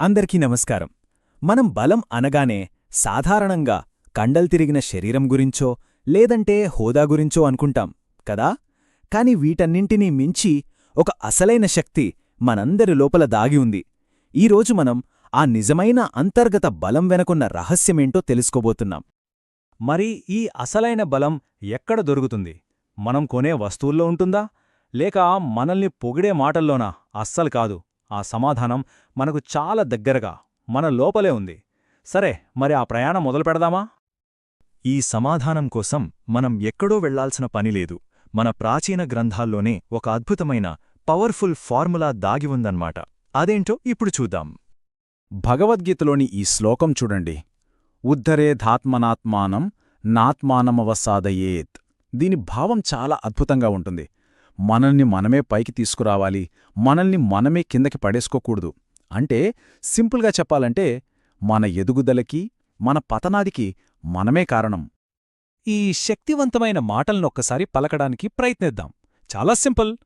అందరికీ నమస్కారం. మనం బలం అనగానే సాధారణంగా కండలు తిరిగిన శరీరం గురించో లేదంటే హోదా గురించో అనుకుంటాం కదా? కాని వీటన్నింటినీ మించి ఒక అసలైన శక్తి మనందరి లోపల దాగి ఉంది. ఈరోజు మనం ఆ నిజమైన అంతర్గత బలం వెనకున్న రహస్యమేంటో తెలుసుకోబోతున్నాం. మరి ఈ అసలైన బలం ఎక్కడ దొరుకుతుంది? మనం కొనే వస్తువుల్లో ఉంటుందా? లేక మనల్ని పొగిడే మాటల్లోనా? అస్సలు కాదు. ఆ సమాధానం మనకు చాలా దగ్గరగా మన లోపలే ఉంది. సరే మరి ఆ ప్రయాణం మొదలు పెడదామా? ఈ సమాధానం కోసం మనం ఎక్కడో వెళ్ళాల్సిన పనిలేదు మన ప్రాచీన గ్రంథాల్లోనే ఒక అద్భుతమైన పవర్ఫుల్ ఫార్ములా దాగి ఉందన్నమాట. అదేంటో ఇప్పుడు చూద్దాం. భగవద్గీతలోని ఈ శ్లోకం చూడండి. ఉద్ధరేధాత్మనాత్మానం నాత్మానమవసాదయేత్. దీని భావం చాలా అద్భుతంగా ఉంటుంది. మనల్ని మనమే పైకి తీసుకురావాలి మనల్ని మనమే కిందకి పడేసుకోకూడదు. అంటే సింపుల్గా చెప్పాలంటే మన ఎదుగుదలకి మన పతనాదికి మనమే కారణం. ఈ శక్తివంతమైన మాటలనొక్కసారి పలకడానికి ప్రయత్నిద్దాం. చాలా సింపుల్.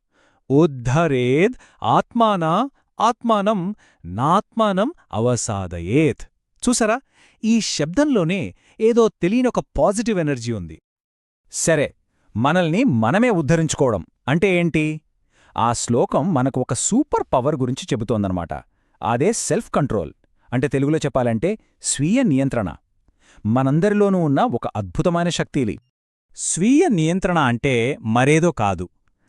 ఉద్ధరేద్ ఆత్మానా ఆత్మానం నాత్మానం అవసాదయేత్. చూసారా? ఈ శబ్దంలోనే ఏదో తెలియనొక పాజిటివ్ ఎనర్జీ ఉంది. సరే మనల్ని మనమే ఉద్ధరించుకోవడం. అంటే ఏంటి? ఆ శ్లోకం మనకు ఒక సూపర్ పవర్ గురించి చెబుతోందనమాట అదే సెల్ఫ్ కంట్రోల్. అంటే తెలుగులో చెప్పాలంటే స్వీయ నియంత్రణ. మనందరిలోనూ ఉన్న ఒక అద్భుతమైన శక్తిలి. స్వీయ నియంత్రణ అంటే మరేదో కాదు.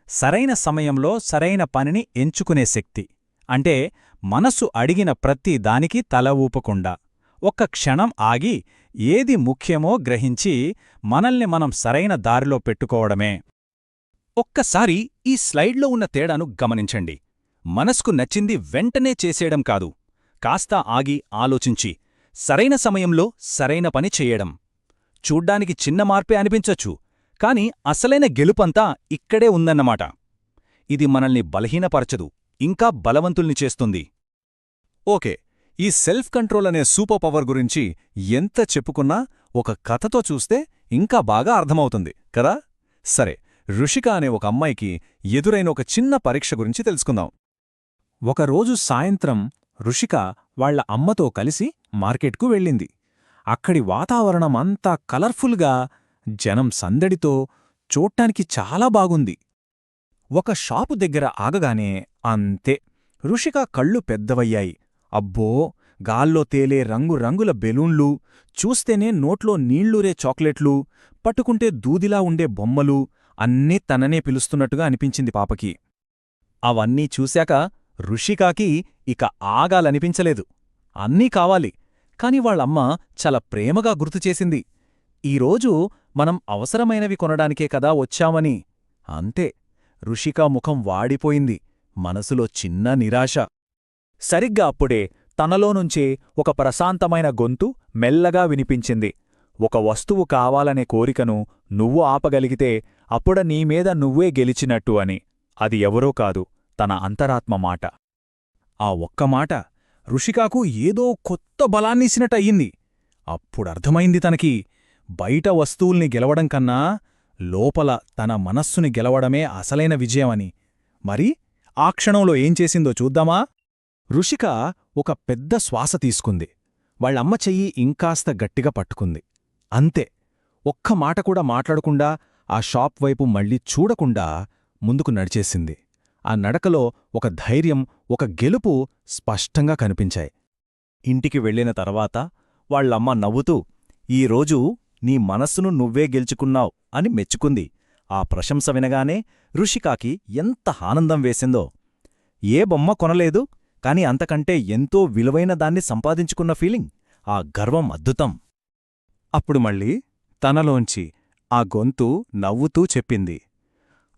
సరైన సమయంలో సరైన పనిని ఎంచుకునే శక్తి. అంటే మనసు అడిగిన ప్రతి దానికి తల ఊపకుండా ఒక్క క్షణం ఆగి ఏది ముఖ్యమో గ్రహించి మనల్ని మనం సరైన దారిలో పెట్టుకోవడమే. ఒక్కసారి ఈ స్లైడ్లో ఉన్న తేడాను గమనించండి. మనస్కు నచ్చింది వెంటనే చేసేయడం కాదు. కాస్త ఆగి ఆలోచించి సరైన సమయంలో సరైన పని చెయ్యడం చూడ్డానికి చిన్న మార్పే అనిపించొచ్చు కాని అసలైన గెలుపంతా ఇక్కడే ఉందన్నమాట. ఇది మనల్ని బలహీనపరచదు ఇంకా బలవంతుల్ని చేస్తుంది. ఓకే ఈ సెల్ఫ్ కంట్రోల్ అనే సూపర్ పవర్ గురించి ఎంత చెప్పుకున్నా ఒక కథతో చూస్తే ఇంకా బాగా అర్థమవుతుంది కదా? సరే ఋషిక అనే ఒక అమ్మాయికి ఎదురైన ఒక చిన్న పరీక్ష గురించి తెలుసుకుందాం. ఒకరోజు సాయంత్రం ఋషిక వాళ్ళ అమ్మతో కలిసి మార్కెట్కు వెళ్ళింది. అక్కడి వాతావరణం అంతా కలర్ఫుల్గా జనం సందడితో చూడ్డానికి చాలా బాగుంది. ఒక షాపు దగ్గర ఆగగానే అంతే ఋషిక కళ్ళు పెద్దవయ్యాయి. అబ్బో! గాల్లో తేలే రంగురంగుల బెలూన్లు చూస్తేనే నోట్లో నీళ్ళూరే చాక్లెట్లు పట్టుకుంటే దూదిలా ఉండే బొమ్మలు అన్నీ తననే పిలుస్తున్నట్టుగా అనిపించింది పాపకి. అవన్నీ చూశాక ఋషికాకి ఇక ఆగాలనిపించలేదు. అన్నీ కావాలి కాని వాళ్ళమ్మ చాలా ప్రేమగా గుర్తుచేసింది ఈరోజు మనం అవసరమైనవి కొనడానికే కదా వచ్చామని. అంతే ఋషిక ముఖం వాడిపోయింది మనసులో చిన్న నిరాశ. సరిగ్గా అప్పుడే తనలోనుంచే ఒక ప్రశాంతమైన గొంతు మెల్లగా వినిపించింది. ఒక వస్తువు కావాలనే కోరికను నువ్వు ఆపగలిగితే అప్పుడ నీమీద నువ్వే గెలిచినట్టు అని. అది ఎవరో కాదు తన అంతరాత్మ మాట. ఆ ఒక్క మాట ఋషికాకు ఏదో కొత్త బలాన్నిసినట్టయింది అప్పుడర్థమైంది తనకి బయట వస్తువుల్ని గెలవడం కన్నా లోపల తన మనస్సుని గెలవడమే అసలైన విజయమని. మరి ఆ క్షణంలో ఏం చేసిందో చూద్దామా? ఋషిక ఒక పెద్ద శ్వాస తీసుకుంది. వాళ్ళమ్మ చెయ్యి ఇంకాస్త గట్టిగా పట్టుకుంది. అంతే. ఒక్క మాట కూడా మాట్లాడకుండా ఆ షాప్ వైపు మళ్ళీ చూడకుండా ముందుకు నడిచేసింది. ఆ నడకలో ఒక ధైర్యం ఒక గెలుపు స్పష్టంగా కనిపించాయి. ఇంటికి వెళ్ళిన తర్వాత వాళ్ళమ్మ నవ్వుతూ ఈరోజు నీ మనస్సును నువ్వే గెలుచుకున్నావు అని మెచ్చుకుంది. ఆ ప్రశంస వినగానే ఋషికాకి ఎంత ఆనందం వేసిందో. ఏ బొమ్మ కొనలేదు కాని అంతకంటే ఎంతో విలువైన దాన్ని సంపాదించుకున్న ఫీలింగ్ ఆ గర్వం అద్భుతం. అప్పుడు మళ్ళీ తనలోంచి ఆ గొంతు నవ్వుతూ చెప్పింది.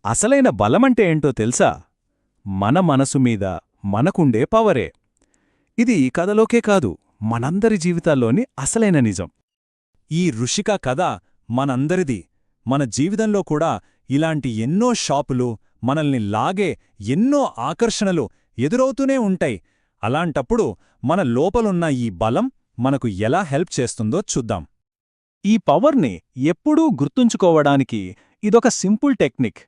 అసలైన బలమంటే ఏంటో తెలుసా? మన మనసు మీద మనకుండే పవరే. ఇది ఈ కథలోకే కాదు మనందరి జీవితాల్లోని అసలైన నిజం. ఈ ఋషిక కథ మనందరిది. మన జీవితంలో కూడా ఇలాంటి ఎన్నో షాపులు మనల్ని లాగే ఎన్నో ఆకర్షణలు ఎదురవుతూనే ఉంటాయి. అలాంటప్పుడు మన లోపలున్న ఈ బలం మనకు ఎలా హెల్ప్ చేస్తుందో చూద్దాం. ఈ పవర్ని ఎప్పుడూ గుర్తుంచుకోవడానికి ఇదొక సింపుల్ టెక్నిక్.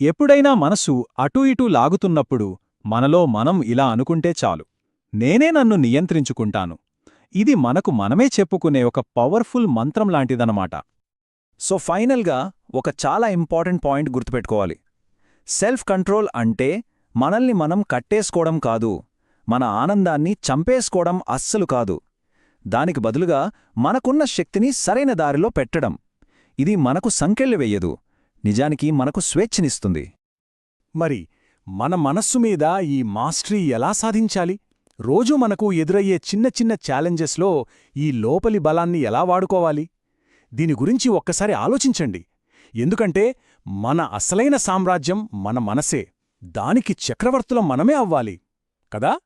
ఎప్పుడైనా మనసు అటూ ఇటూ లాగుతున్నప్పుడు మనలో మనం ఇలా అనుకుంటే చాలు. నేనే నన్ను నియంత్రించుకుంటాను. ఇది మనకు మనమే చెప్పుకునే ఒక పవర్ఫుల్ మంత్రం లాంటిదనమాట సో ఫైనల్గా ఒక చాలా ఇంపార్టెంట్ పాయింట్ గుర్తుపెట్టుకోవాలి. సెల్ఫ్ కంట్రోల్ అంటే మనల్ని మనం కట్టేసుకోవడం కాదు మన ఆనందాన్ని చంపేసుకోవడం అస్సలు కాదు. దానికి బదులుగా మనకున్న శక్తిని సరైన దారిలో పెట్టడం. ఇది మనకు సంకెళ్ళు వెయ్యదు నిజానికి మనకు స్వేచ్ఛనిస్తుంది. మరి మన మనస్సు మీద ఈ మాస్టరీ ఎలా సాధించాలి? రోజూ మనకు ఎదురయ్యే చిన్న చిన్న ఛాలెంజెస్లో ఈ లోపలి బలాన్ని ఎలా వాడుకోవాలి? దీని గురించి ఒక్కసారి ఆలోచించండి. ఎందుకంటే మన అసలైన సామ్రాజ్యం మన మనసే. దానికి చక్రవర్తులం మనమే అవ్వాలి. కదా?